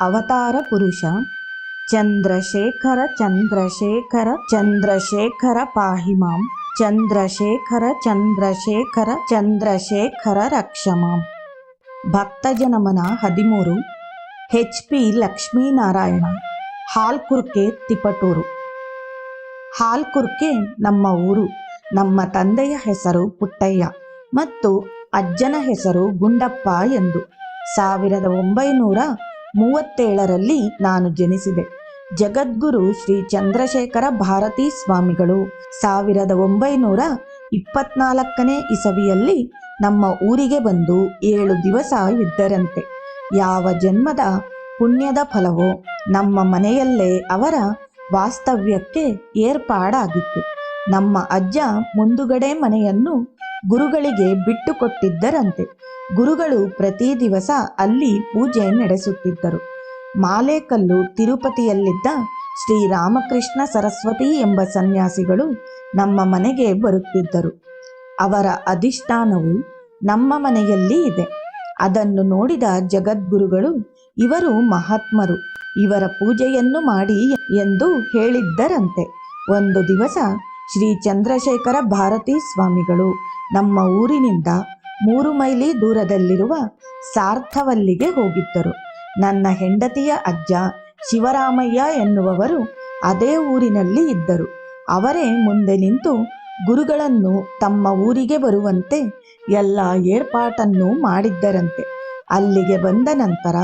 ಅವತಾರ ಪುರುಷ, ಚಂದ್ರಶೇಖರ ಚಂದ್ರಶೇಖರ ಚಂದ್ರಶೇಖರ ಪಾಹಿ ಮಾಂ ಚಂದ್ರಶೇಖರ ಚಂದ್ರಶೇಖರ ಚಂದ್ರಶೇಖರ ರಕ್ಷಮಾಂ. ಭಕ್ತಜನಮನ ಹದಿಮೂರು, ಹೆಚ್ ಪಿ ಲಕ್ಷ್ಮೀನಾರಾಯಣ, ಹಾಲ್ಕುರ್ಕೆ, ತಿಪಟೂರು. ಹಾಲ್ಕುರ್ಕೆ ನಮ್ಮ ಊರು, ನಮ್ಮ ತಂದೆಯ ಹೆಸರು ಪುಟ್ಟಯ್ಯ ಮತ್ತು ಅಜ್ಜನ ಹೆಸರು ಗುಂಡಪ್ಪ ಎಂದು. ಸಾವಿರದ ಒಂಬೈನೂರ ಮೂವತ್ತೇಳರಲ್ಲಿ ನಾನು ಜನಿಸಿದೆ. ಜಗದ್ಗುರು ಶ್ರೀ ಚಂದ್ರಶೇಖರ ಭಾರತೀ ಸ್ವಾಮಿಗಳು. ಸಾವಿರದ ಒಂಬೈನೂರ ಇಪ್ಪತ್ನಾಲ್ಕನೇ ಇಸವಿಯಲ್ಲಿ ನಮ್ಮ ಊರಿಗೆ ಬಂದು ಏಳು ದಿವಸ ಇದ್ದರಂತೆ. ಯಾವ ಜನ್ಮದ ಪುಣ್ಯದ ಫಲವೋ ನಮ್ಮ ಮನೆಯಲ್ಲೇ ಅವರ ವಾಸ್ತವ್ಯಕ್ಕೆ ಏರ್ಪಾಡಾಗಿತ್ತು. ನಮ್ಮ ಅಜ್ಜ ಮುಂದುಗಡೆ ಮನೆಯನ್ನು ಗುರುಗಳಿಗೆ ಬಿಟ್ಟುಕೊಟ್ಟಿದ್ದರಂತೆ. ಗುರುಗಳು ಪ್ರತಿ ದಿವಸ ಅಲ್ಲಿ ಪೂಜೆ ನಡೆಸುತ್ತಿದ್ದರು. ಮಾಲೇಕಲ್ಲು ತಿರುಪತಿಯಲ್ಲಿದ್ದ ಶ್ರೀರಾಮಕೃಷ್ಣ ಸರಸ್ವತಿ ಎಂಬ ಸನ್ಯಾಸಿಗಳು ನಮ್ಮ ಮನೆಗೆ ಬರುತ್ತಿದ್ದರು. ಅವರ ಅಧಿಷ್ಠಾನವು ನಮ್ಮ ಮನೆಯಲ್ಲಿ ಇದೆ. ಅದನ್ನು ನೋಡಿದ ಜಗದ್ಗುರುಗಳು, ಇವರು ಮಹಾತ್ಮರು, ಇವರ ಪೂಜೆಯನ್ನು ಮಾಡಿ ಎಂದು ಹೇಳಿದ್ದರಂತೆ. ಒಂದು ದಿವಸ ಶ್ರೀ ಚಂದ್ರಶೇಖರ ಭಾರತೀ ಸ್ವಾಮಿಗಳು. ನಮ್ಮ ಊರಿನಿಂದ ಮೂರು ಮೈಲಿ ದೂರದಲ್ಲಿರುವ ಸಾರ್ಥವಲ್ಲಿಗೆ ಹೋಗಿದ್ದರು. ನನ್ನ ಹೆಂಡತಿಯ ಅಜ್ಜ ಶಿವರಾಮಯ್ಯ ಎನ್ನುವವರು ಅದೇ ಊರಿನಲ್ಲಿ ಇದ್ದರು. ಅವರೇ ಮುಂದೆ ನಿಂತು ಗುರುಗಳನ್ನು ತಮ್ಮ ಊರಿಗೆ ಬರುವಂತೆ ಎಲ್ಲ ಏರ್ಪಾಟನ್ನು ಮಾಡಿದ್ದರಂತೆ. ಅಲ್ಲಿಗೆ ಬಂದ ನಂತರ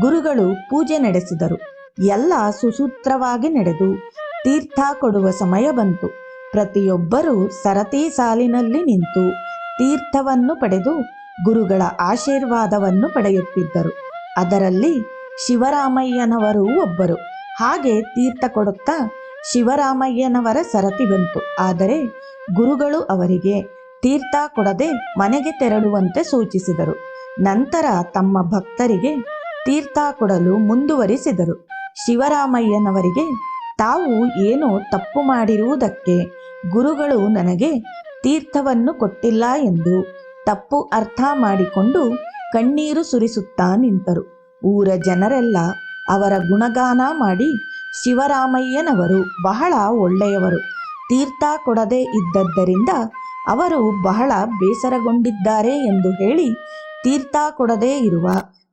ಗುರುಗಳು ಪೂಜೆ ನಡೆಸಿದರು. ಎಲ್ಲ ಸುಸೂತ್ರವಾಗಿ ನಡೆದು ತೀರ್ಥ ಕೊಡುವ ಸಮಯ ಬಂತು. ಪ್ರತಿಯೊಬ್ಬರೂ ಸರತಿ ಸಾಲಿನಲ್ಲಿ ನಿಂತು ತೀರ್ಥವನ್ನು ಪಡೆದು ಗುರುಗಳ ಆಶೀರ್ವಾದವನ್ನು ಪಡೆಯುತ್ತಿದ್ದರು. ಅದರಲ್ಲಿ ಶಿವರಾಮಯ್ಯನವರೂ ಒಬ್ಬರು. ಹಾಗೆ ತೀರ್ಥ ಕೊಡುತ್ತಾ ಶಿವರಾಮಯ್ಯನವರ ಸರತಿ ಬಂತು. ಆದರೆ ಗುರುಗಳು ಅವರಿಗೆ ತೀರ್ಥ ಕೊಡದೆ ಮನೆಗೆ ತೆರಳುವಂತೆ ಸೂಚಿಸಿದರು. ನಂತರ ತಮ್ಮ ಭಕ್ತರಿಗೆ ತೀರ್ಥ ಕೊಡಲು ಮುಂದುವರಿಸಿದರು. ಶಿವರಾಮಯ್ಯನವರಿಗೆ ತಾವು ಏನೋ ತಪ್ಪು ಮಾಡಿರುವುದಕ್ಕೆ ಗುರುಗಳು ನನಗೆ ತೀರ್ಥವನ್ನು ಕೊಟ್ಟಿಲ್ಲ ಎಂದು ತಪ್ಪು ಅರ್ಥ ಮಾಡಿಕೊಂಡು ಕಣ್ಣೀರು ಸುರಿಸುತ್ತಾ ನಿಂತರು. ಊರ ಜನರೆಲ್ಲ ಅವರ ಗುಣಗಾನ ಮಾಡಿ ಶಿವರಾಮಯ್ಯನವರು ಬಹಳ ಒಳ್ಳೆಯವರು. ತೀರ್ಥ ಕೊಡದೇ ಇದ್ದದ್ದರಿಂದ ಅವರು ಬಹಳ ಬೇಸರಗೊಂಡಿದ್ದಾರೆ ಎಂದು ಹೇಳಿ ತೀರ್ಥ ಕೊಡದೇ ಇರುವ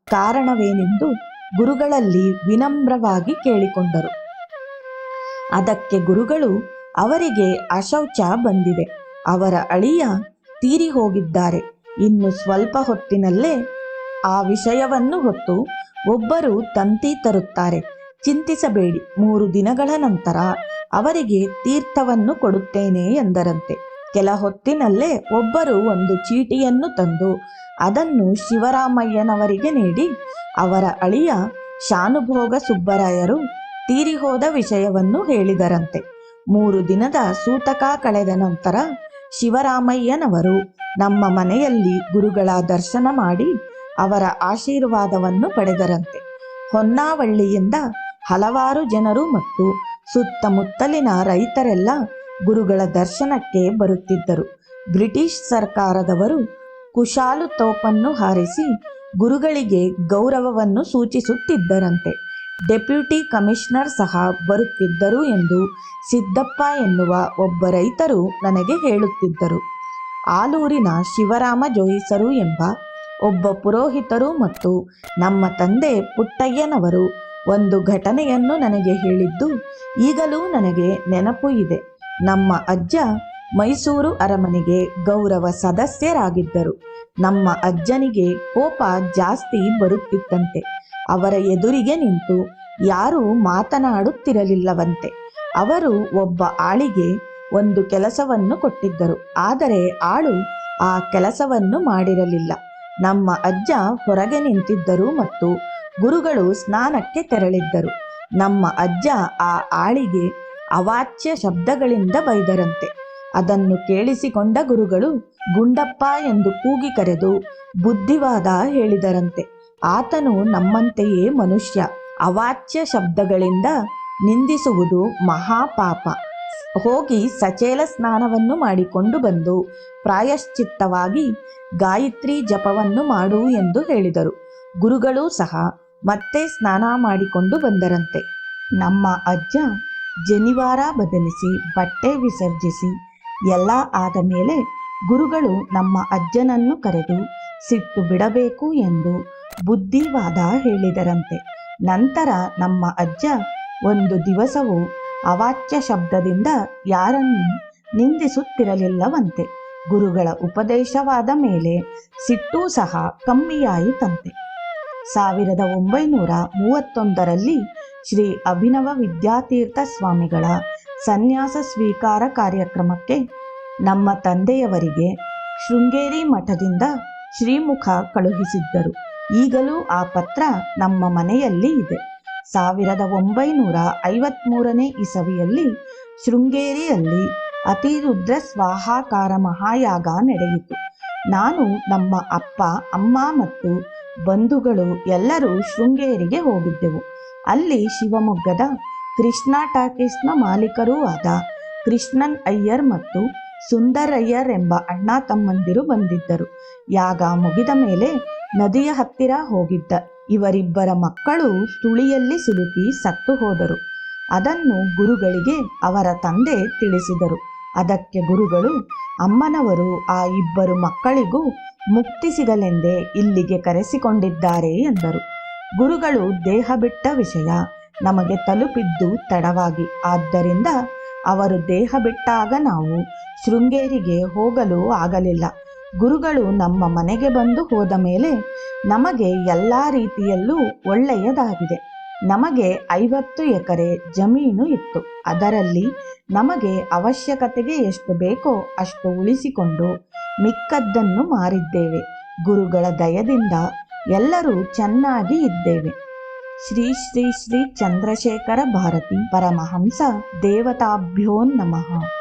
ಕಾರಣವೇನೆಂದು ಗುರುಗಳಲ್ಲಿ ವಿನಮ್ರವಾಗಿ ಕೇಳಿಕೊಂಡರು. ಅದಕ್ಕೆ ಗುರುಗಳು ಅವರಿಗೆ ಅಶೌಚ ಬಂದಿದೆ. ಅವರ ಅಳಿಯ ತೀರಿ ಹೋಗಿದ್ದಾರೆ ಇನ್ನು ಸ್ವಲ್ಪ ಹೊತ್ತಿನಲ್ಲೇ ಆ ವಿಷಯವನ್ನು ಹೊತ್ತು ಒಬ್ಬರು ತಂತಿ ತರುತ್ತಾರೆ. ಚಿಂತಿಸಬೇಡಿ, ಮೂರು ದಿನಗಳ ನಂತರ ಅವರಿಗೆ ತೀರ್ಥವನ್ನು ಕೊಡುತ್ತೇನೆ ಎಂದರಂತೆ. ಕೆಲ ಹೊತ್ತಿನಲ್ಲೇ ಒಬ್ಬರು ಒಂದು ಚೀಟಿಯನ್ನು ತಂದು ಅದನ್ನು ಶಿವರಾಮಯ್ಯನವರಿಗೆ ನೀಡಿ, ಅವರ ಅಳಿಯ ಶಾನುಭೋಗ ಸುಬ್ಬರಾಯರು ತೀರಿಹೋದ ವಿಷಯವನ್ನು ಹೇಳಿದರಂತೆ. ಮೂರು ದಿನದ ಸೂತಕ ಕಳೆದ ನಂತರ ಶಿವರಾಮಯ್ಯನವರು ನಮ್ಮ ಮನೆಯಲ್ಲಿ ಗುರುಗಳ ದರ್ಶನ ಮಾಡಿ ಅವರ ಆಶೀರ್ವಾದವನ್ನು ಪಡೆದರಂತೆ. ಹೊನ್ನಾವಳ್ಳಿಯಿಂದ ಹಲವಾರು ಜನರು ಮತ್ತು ಸುತ್ತಮುತ್ತಲಿನ ರೈತರೆಲ್ಲ ಗುರುಗಳ ದರ್ಶನಕ್ಕೆ ಬರುತ್ತಿದ್ದರು. ಬ್ರಿಟಿಷ್ ಸರ್ಕಾರದವರು ಕುಶಾಲು ತೋಪನ್ನು ಹಾರಿಸಿ ಗುರುಗಳಿಗೆ ಗೌರವವನ್ನು ಸೂಚಿಸುತ್ತಿದ್ದರಂತೆ. ಡೆಪ್ಯೂಟಿ ಕಮಿಷನರ್ ಸಹ ಬರುತ್ತಿದ್ದರು ಎಂದು ಸಿದ್ದಪ್ಪ ಎನ್ನುವ ಒಬ್ಬ ರೈತರು ನನಗೆ ಹೇಳುತ್ತಿದ್ದರು. ಆಲೂರಿನ ಶಿವರಾಮ ಜೋಯಿಸರು ಎಂಬ ಒಬ್ಬ ಪುರೋಹಿತರು ಮತ್ತು ನಮ್ಮ ತಂದೆ ಪುಟ್ಟಯ್ಯನವರು ಒಂದು ಘಟನೆಯನ್ನು ನನಗೆ ಹೇಳಿದ್ದು ಈಗಲೂ ನನಗೆ ನೆನಪು ಇದೆ. ನಮ್ಮ ಅಜ್ಜ ಮೈಸೂರು ಅರಮನೆಗೆ ಗೌರವ ಸದಸ್ಯರಾಗಿದ್ದರು. ನಮ್ಮ ಅಜ್ಜನಿಗೆ ಕೋಪ ಜಾಸ್ತಿ ಬರುತ್ತಿತ್ತಂತೆ. ಅವರ ಎದುರಿಗೆ ನಿಂತು ಯಾರೂ ಮಾತನಾಡುತ್ತಿರಲಿಲ್ಲವಂತೆ. ಅವರು ಒಬ್ಬ ಆಳಿಗೆ ಒಂದು ಕೆಲಸವನ್ನು ಕೊಟ್ಟಿದ್ದರು. ಆದರೆ ಆಳು ಆ ಕೆಲಸವನ್ನು ಮಾಡಿರಲಿಲ್ಲ. ನಮ್ಮ ಅಜ್ಜ ಹೊರಗೆ ನಿಂತಿದ್ದರು ಮತ್ತು ಗುರುಗಳು ಸ್ನಾನಕ್ಕೆ ತೆರಳಿದ್ದರು. ನಮ್ಮ ಅಜ್ಜ ಆ ಆಳಿಗೆ ಅವಾಚ್ಯ ಶಬ್ದಗಳಿಂದ ಬೈದರಂತೆ. ಅದನ್ನು ಕೇಳಿಸಿಕೊಂಡ ಗುರುಗಳು, ಗುಂಡಪ್ಪ ಎಂದು ಕೂಗಿ ಕರೆದು ಬುದ್ಧಿವಾದ ಹೇಳಿದರಂತೆ. ಆತನು ನಮ್ಮಂತೆಯೇ ಮನುಷ್ಯ. ಅವಾಚ್ಯ ಶಬ್ದಗಳಿಂದ ನಿಂದಿಸುವುದು ಮಹಾಪಾಪ. ಹೋಗಿ ಸಚೇಲ ಸ್ನಾನವನ್ನು ಮಾಡಿಕೊಂಡು ಬಂದು ಪ್ರಾಯಶ್ಚಿತ್ತವಾಗಿ ಗಾಯತ್ರಿ ಜಪವನ್ನು ಮಾಡು ಎಂದು ಹೇಳಿದರು. ಗುರುಗಳು ಸಹ ಮತ್ತೆ ಸ್ನಾನ ಮಾಡಿಕೊಂಡು ಬಂದರಂತೆ. ನಮ್ಮ ಅಜ್ಜ ಜನಿವಾರ ಬದಲಿಸಿ ಬಟ್ಟೆ ವಿಸರ್ಜಿಸಿ ಎಲ್ಲ ಆದ ಮೇಲೆ ಗುರುಗಳು ನಮ್ಮ ಅಜ್ಜನನ್ನು ಕರೆದು ಸಿಟ್ಟು ಬಿಡಬೇಕು ಎಂದು ಬುದ್ಧಿವಾದ ಹೇಳಿದರಂತೆ. ನಂತರ ನಮ್ಮ ಅಜ್ಜ ಒಂದು ದಿವಸವು ಅವಾಚ್ಯ ಶಬ್ದದಿಂದ ಯಾರನ್ನು ನಿಂದಿಸುತ್ತಿರಲಿಲ್ಲವಂತೆ. ಗುರುಗಳ ಉಪದೇಶವಾದ ಮೇಲೆ ಸಿಟ್ಟೂ ಸಹ ಕಮ್ಮಿಯಾಯಿತಂತೆ. ಸಾವಿರದ ಒಂಬೈನೂರ ಮೂವತ್ತೊಂದರಲ್ಲಿ ಶ್ರೀ ಅಭಿನವ ವಿದ್ಯಾತೀರ್ಥ ಸ್ವಾಮಿಗಳ ಸನ್ಯಾಸ ಸ್ವೀಕಾರ ಕಾರ್ಯಕ್ರಮಕ್ಕೆ ನಮ್ಮ ತಂದೆಯವರಿಗೆ ಶೃಂಗೇರಿ ಮಠದಿಂದ ಶ್ರೀಮುಖ ಕಳುಹಿಸಿದ್ದರು. ಈಗಲೂ ಆ ಪತ್ರ ನಮ್ಮ ಮನೆಯಲ್ಲಿ ಇದೆ. ಸಾವಿರದ ಒಂಬೈನೂರ ಐವತ್ಮೂರನೇ ಇಸವಿಯಲ್ಲಿ ಶೃಂಗೇರಿಯಲ್ಲಿ ಅತಿರುದ್ರ ಸ್ವಾಹಾಕಾರ ಮಹಾಯಾಗ ನಡೆಯಿತು. ನಾನು, ನಮ್ಮ ಅಪ್ಪ, ಅಮ್ಮ ಮತ್ತು ಬಂಧುಗಳು ಎಲ್ಲರೂ ಶೃಂಗೇರಿಗೆ ಹೋಗಿದ್ದೆವು. ಅಲ್ಲಿ ಶಿವಮೊಗ್ಗದ ಕೃಷ್ಣ ಟಾಕೀಸ್ನ ಮಾಲೀಕರೂ ಆದ ಕೃಷ್ಣನ್ ಅಯ್ಯರ್ ಮತ್ತು ಸುಂದರಯ್ಯರ್ ಎಂಬ ಅಣ್ಣ ತಮ್ಮಂದಿರು ಬಂದಿದ್ದರು. ಯಾಗ ಮುಗಿದ ಮೇಲೆ ನದಿಯ ಹತ್ತಿರ ಹೋಗಿದ್ದ. ಇವರಿಬ್ಬರ ಮಕ್ಕಳು ತುಳಿಯಲ್ಲಿ ಸಿಲುಕಿ ಸತ್ತು ಹೋದರು. ಅದನ್ನು ಗುರುಗಳಿಗೆ ಅವರ ತಂದೆ ತಿಳಿಸಿದರು. ಅದಕ್ಕೆ ಗುರುಗಳು, ಅಮ್ಮನವರು ಆ ಇಬ್ಬರು ಮಕ್ಕಳಿಗೂ ಮುಕ್ತಿ ಸಿಗಲೆಂದೇ ಇಲ್ಲಿಗೆ ಕರೆಸಿಕೊಂಡಿದ್ದಾರೆ ಎಂದರು. ಗುರುಗಳು, ದೇಹ ಬಿಟ್ಟ ವಿಷಯ ನಮಗೆ ತಲುಪಿದ್ದು ತಡವಾಗಿ. ಆದ್ದರಿಂದ ಅವರು ದೇಹ ಬಿಟ್ಟಾಗ ನಾವು ಶೃಂಗೇರಿಗೆ ಹೋಗಲು ಆಗಲಿಲ್ಲ. ಗುರುಗಳು ನಮ್ಮ ಮನೆಗೆ ಬಂದು ಹೋದ ಮೇಲೆ ನಮಗೆ ಎಲ್ಲ ರೀತಿಯಲ್ಲೂ ಒಳ್ಳೆಯದಾಗಿದೆ. ನಮಗೆ ಐವತ್ತು ಎಕರೆ ಜಮೀನು ಇತ್ತು. ಅದರಲ್ಲಿ ನಮಗೆ ಅವಶ್ಯಕತೆಗೆ ಎಷ್ಟು ಬೇಕೋ ಅಷ್ಟು ಉಳಿಸಿಕೊಂಡು ಮಿಕ್ಕದ್ದನ್ನು ಮಾರಿದ್ದೇವೆ. ಗುರುಗಳ ದಯದಿಂದ ಎಲ್ಲರೂ ಚೆನ್ನಾಗಿ ಇದ್ದೇವೆ. ಶ್ರೀ ಶ್ರೀ ಶ್ರೀ ಚಂದ್ರಶೇಖರ ಭಾರತಿ ಪರಮಹಂಸ ದೇವತಾಭ್ಯೋ ನಮಃ.